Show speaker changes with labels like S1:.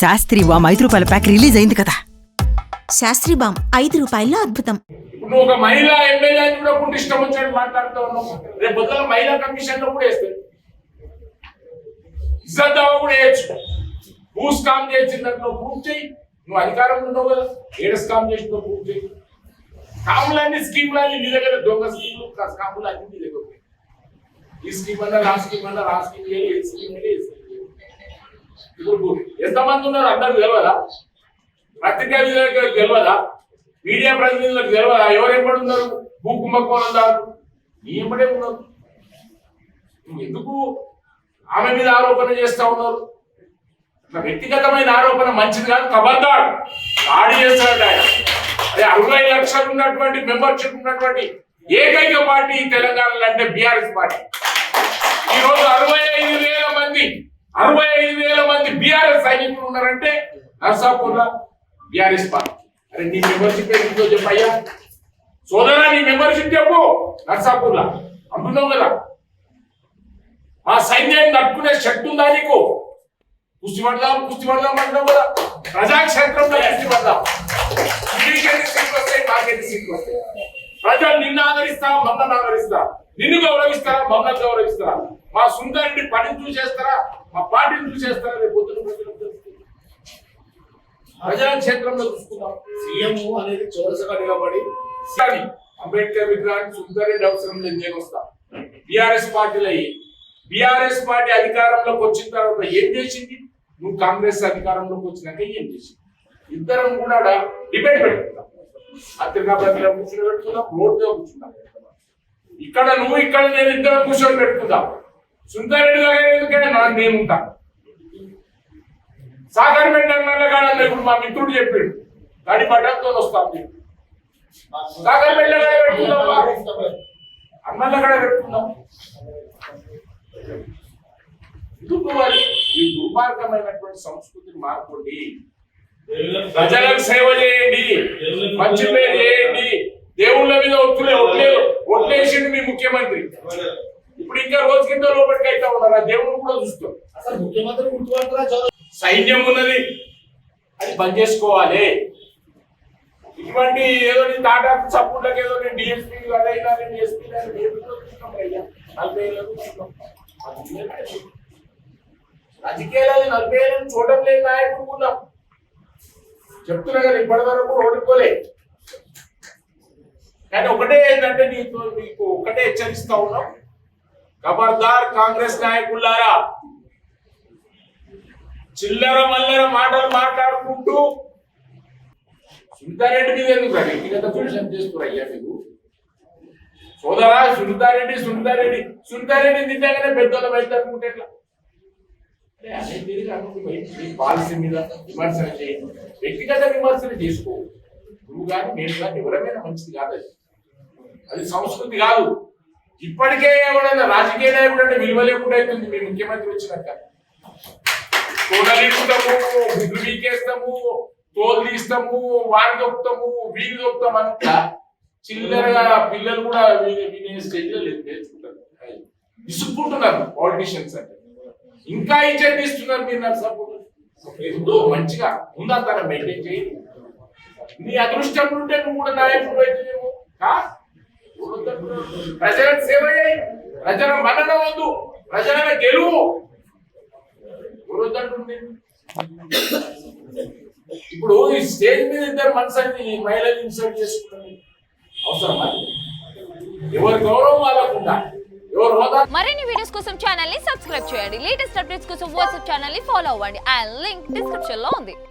S1: శాస్త్రి వామ్ ఐదు రూపాయల pack release అయింది కదా.
S2: శాస్త్రి బామ్ ఐదు రూపాయల్లో అద్భుతం.
S3: ఇప్పుడు నువ్వు ఒక మహిళా ఎమ్మెల్యే అని కూడా కూడా ఇష్టం వచ్చినట్టు మాట్లాడుతూ ఉన్నావు రేపు పొద్దున మహిళా కమిషన్లో కూడా వేస్తారు. ఇజ్జత్ దావా కూడా వేయచ్చు. భూ స్కామ్ చేసిందని నువ్వు ప్రూవ్ చేయి. నువ్వు అధికారంలో ఉన్నావు కదా. ఏడ స్కామ్ చేసిందో ప్రూవ్ చేయి. స్కాములన్నీ స్కీములన్నీ నీ దగ్గర. దొంగ స్కీములు స్కాములు అన్ని నీ దగ్గర. ఈ స్కీమ్ అన్నా ఆ స్కీమ్ అన్నా ఆ స్కీమ్ ఏ స్కీమ్ ఏ. ఇప్పుడు ఎంతమంది ఉన్నారు అందరు తెలియదా పత్రికా విలేకరులకు తెలియదా మీడియా ప్రతినిధులకు తెలియదా ఎవరు ఎప్పుడు ఉన్నారు? భూ కుంభకోణం దారు నీ ఉన్నారు. ఎందుకు ఆమె మీద ఆరోపణ చేస్తా ఉన్నారు? వ్యక్తిగతమైన ఆరోపణ మంచిది కాదు కబర్దాడు దాడి చేస్తాడు ఆయన. అదే అరవై లక్షలు ఉన్నటువంటి మెంబర్షిప్ ఉన్నటువంటి ఏకైక పార్టీ తెలంగాణలో అంటే బీఆర్ఎస్ పార్టీ. ఈ రోజు అరవై ఐదు వేల మంది అరవై ఐదు వేల మంది బీఆర్ఎస్ సైనికులు ఉన్నారంటే నర్సాపూర్లో బీఆర్ఎస్ పార్టీ. అరే నీ మెంబర్షిప్ ఏంటో చెప్పయ్యా. సోదరా నీ మెంబర్షిప్ చెప్పు. నర్సాపూర్లా. అంటున్నావు కదా మా సైన్యాన్ని తట్టుకునే శక్తి ఉందా నీకు? కుస్తి పడదాం కుస్తి పడదాం అంటున్నావు కదా. ప్రజాక్షేత్రంలో కుస్తి పడదాం వస్తాయి ప్రజలు నిన్ను ఆదరిస్తా మమ్మల్ని ఆదరిస్తా. నిన్ను గౌరవిస్తారా మమ్మల్ని గౌరవిస్తారా మా సుందరుడిని పనిని చూసేస్తారా? మా పార్టీని చూసేస్తారా రేపు పొద్దున ప్రజలకు తెలుస్తుంది. ప్రజా క్షేత్రంలో చూసుకుందాం.
S4: సీఎం అనేది చోరసగా నిలబడి
S3: అంబేద్కర్ విగ్రహానికి సుందరెడ్డి అవసరం లేదు నేను వస్తా. బిఆర్ఎస్ పార్టీలో అయ్యి బిఆర్ఎస్ పార్టీ అధికారంలోకి వచ్చిన తర్వాత ఏం చేసింది? నువ్వు కాంగ్రెస్ అధికారంలోకి వచ్చినాక ఏం చేసింది? ఇద్దరం కూడా డిబేట్ పెట్టుకుంటాం పత్రికా కూర్చొని పెట్టుకుందాం రోడ్లో కూర్చుందాం. ఇక్కడ నువ్వు ఇక్కడ నేను ఇద్దరం కూర్చొని పెట్టుకుందాం. సుందరెడ్డి గారు ఎందుకంటే నేను ఉంటాను. సాగర్ పెట్టాలి కాడని ఇప్పుడు మా మిత్రుడు చెప్పాడు గాడి పడ్డంతో వస్తాం సాగర్ పెట్టాలి పెట్టుకుందాం అన్నల కడ పెట్టుకుందాం. ఎందుకు మరి ఈ దుర్మార్గమైనటువంటి సంస్కృతిని మార్పండి ప్రజలకు సేవ చేయండి మంచి పేరు చేయండి దేవుళ్ళ మీద ఒత్తులే ఒట్లే ఒట్లేసిండు మీ ముఖ్యమంత్రి. ఇప్పుడు ఇంకా రోజు కింద లోపలికి అయితే ఉన్నారు. దేవుడు కూడా చూస్తాం
S4: అసలు ముఖ్యమంత్రి గుర్తుపడతారా?
S3: సైన్యం ఉన్నది. అది బంద్ చేసుకోవాలి. ఇటువంటి ఏదో టాటా సపోర్ట్లకు ఏదో నేను డిఎస్పీ అదైనా నేను ఎస్పీ నలభై. అది లేదు. రాజకీయాలు నలభై ఏళ్ళని చూడడం లేని నాయకుడు ఉన్నాం చెప్తున్నా కదా ఇప్పటి వరకు ఓడిపోలే. కానీ ఒకటే ఏంటంటే నీకు నీకు ఒకటే హెచ్చరిస్తా ఉన్నాం. ఖబర్దార్ కాంగ్రెస్ నాయకులారా చిల్లర మల్లర మాటలు మాట్లాడుకుంటూ సునీతారెడ్డి మీద ఎందుకు వ్యక్తిగత దూషణ చేస్తున్నారయ్యా మీకు సోదరా సునీతారెడ్డి సునీతారెడ్డి సునీతారెడ్డి తింటాకనే పెద్దోళ్ళ బయట అనుకుంటే ఎట్లా? అదే తిరిగి పాలసీ మీద విమర్శన చేయండి వ్యక్తిగత విమర్శలు చేసుకో. నువ్వు కానీ నేను కానీ ఎవరైనా మంచిది కాదు అది సంస్కృతి కాదు. ఇప్పటికే ఏమన్నా రాజకీయ నాయకుడు అంటే విలువ లేకుండా అవుతుంది మీ ముఖ్యమంత్రి వచ్చినాక. తోడలిస్తాము గుడ్లు వీకేస్తాము తోలు తీస్తాము వాడి దొక్కుతాము వీలు దొక్కుతాం అంతా చిల్లరగా పిల్లలు కూడా వినే స్టేజ్లో లేదు నేర్చుకుంటారు విసుక్కుంటున్నారు పాలిటీషియన్స్ అంటే. ఇంకా ఇచ్చేది ఇస్తున్నారు మీరు నాకు సపోర్ట్ ఎంతో మంచిగా ఉందంతా మెయింటైన్ చేయండి. నీ అదృష్టం ఉంటే నువ్వు కూడా నాయకుడు అయితేనేమో ప్రజల ప్రజలకు సేవ చేయి. ప్రజల మన్నన వద్దు. ప్రజల గెలువు. ఎవరొద్దంటుంది? ఇప్పుడు ఈ స్టేజ్ మీద ఇద్దరు మనసుని మహిళలు ఇన్సల్ట్ చేసుకుంటుంది అవసరమా? ఎవరి గౌరవం వాళ్ళకుండా
S5: మరిన్ని వీడియోస్ కోసం ఛానల్ని సబ్స్క్రైబ్ చేయండి. లేటెస్ట్ అప్డేట్స్ కోసం వాట్సాప్ ఛానల్ని ఫాలో అవ్వండి. ఆ లింక్ డిస్క్రిప్షన్లో ఉంది.